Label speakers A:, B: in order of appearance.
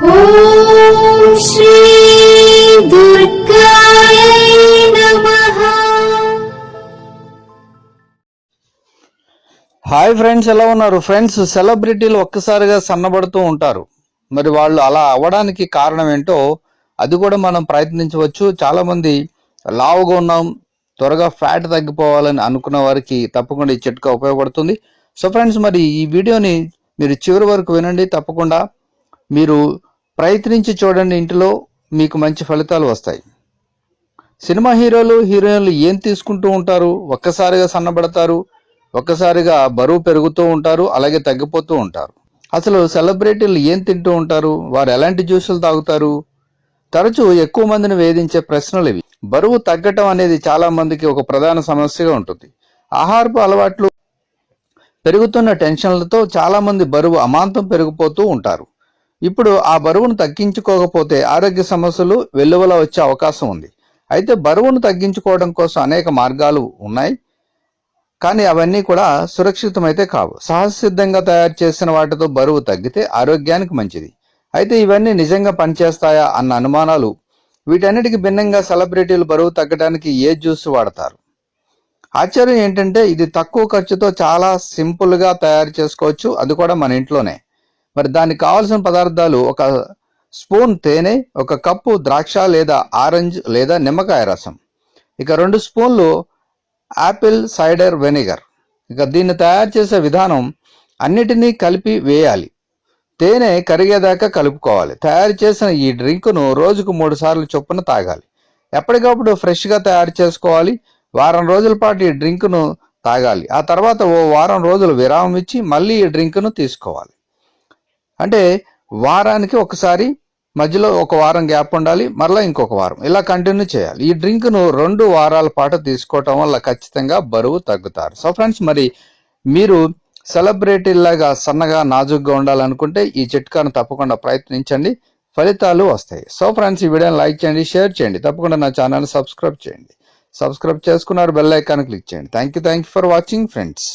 A: Hi friends ఎలా ఉన్నారు? Friends సెలబ్రిటీలు ఒక్కసారిగా సన్నబడుతూ ఉంటారు. మరి వాళ్ళు అలా అవ్వడానికి కారణం ఏంటో అది కూడా మనం ప్రయత్నించవచ్చు. చాలా మంది లావుగా ఉన్నాం త్వరగా ఫ్యాట్ తగ్గిపోవాలని అనుకున్న వారికి తప్పకుండా ఈ చిట్కా ఉపయోగపడుతుంది. సో ఫ్రెండ్స్ మరి ఈ వీడియోని మీరు చివరి వరకు వినండి. తప్పకుండా మీరు ప్రయత్నించి చూడండి ఇంటిలో మీకు మంచి ఫలితాలు వస్తాయి. సినిమా హీరోలు హీరోయిన్లు ఏం తీసుకుంటూ ఉంటారు? ఒక్కసారిగా సన్నబడతారు ఒక్కసారిగా బరువు పెరుగుతూ ఉంటారు అలాగే తగ్గిపోతూ ఉంటారు. అసలు సెలబ్రిటీలు ఏం తింటూ ఉంటారు? వారు ఎలాంటి జ్యూసులు తాగుతారు? తరచూ ఎక్కువ మందిని వేధించే ప్రశ్నలు ఇవి. బరువు తగ్గటం అనేది చాలా మందికి ఒక ప్రధాన సమస్యగా ఉంటుంది. ఆహారపు అలవాట్లు పెరుగుతున్న టెన్షన్లతో చాలా మంది బరువు అమాంతం పెరిగిపోతూ ఉంటారు. ఇప్పుడు ఆ బరువును తగ్గించుకోకపోతే ఆరోగ్య సమస్యలు వెల్లువల వచ్చే అవకాశం ఉంది. అయితే బరువును తగ్గించుకోవడం కోసం అనేక మార్గాలు ఉన్నాయి. కానీ అవన్నీ కూడా సురక్షితమైతే కావు. సహజసిద్ధంగా తయారు చేసిన వాటితో బరువు తగ్గితే ఆరోగ్యానికి మంచిది. అయితే ఇవన్నీ నిజంగా పనిచేస్తాయా అన్న అనుమానాలు వీటన్నిటికి భిన్నంగా సెలబ్రిటీలు బరువు తగ్గడానికి ఏ జ్యూస్ వాడతారు? ఆశ్చర్యం ఏంటంటే ఇది తక్కువ ఖర్చుతో చాలా సింపుల్గా తయారు చేసుకోవచ్చు. అది కూడా మన ఇంట్లోనే. మరి దానికి కావాల్సిన పదార్థాలు ఒక స్పూన్ తేనె ఒక కప్పు ద్రాక్ష లేదా ఆరెంజ్ లేదా నిమ్మకాయ రసం. ఇక రెండు స్పూన్లు యాపిల్ సైడర్ వెనిగర్. ఇక దీన్ని తయారు చేసే విధానం అన్నిటినీ కలిపి వేయాలి. తేనె కరిగేదాకా కలుపుకోవాలి. తయారు చేసిన ఈ డ్రింకును రోజుకు మూడు సార్లు చొప్పున తాగాలి. ఎప్పటికప్పుడు ఫ్రెష్గా తయారు చేసుకోవాలి. వారం రోజుల పాటు ఈ డ్రింకును తాగాలి. ఆ తర్వాత ఓ వారం రోజులు విరామం ఇచ్చి మళ్ళీ ఈ డ్రింకును తీసుకోవాలి. అంటే వారానికి ఒకసారి మధ్యలో ఒక వారం గ్యాప్ ఉండాలి మరలా ఇంకొక వారం. ఇలా కంటిన్యూ చేయాలి. ఈ డ్రింక్ను రెండు వారాల పాటు తీసుకోవటం వల్ల ఖచ్చితంగా బరువు తగ్గుతారు. సో ఫ్రెండ్స్ మరి మీరు సెలబ్రిటీలాగా సన్నగా నాజుగ్గా ఉండాలనుకుంటే ఈ చిట్కాను తప్పకుండా ప్రయత్నించండి. ఫలితాలు వస్తాయి. సో ఫ్రెండ్స్ ఈ వీడియోని లైక్ చేయండి షేర్ చేయండి. తప్పకుండా నా ఛానల్ సబ్స్క్రైబ్ చేయండి. సబ్స్క్రైబ్ చేసుకున్నారు బెల్ ఐకాన్ క్లిక్ చేయండి. Thank you thank you for watching friends.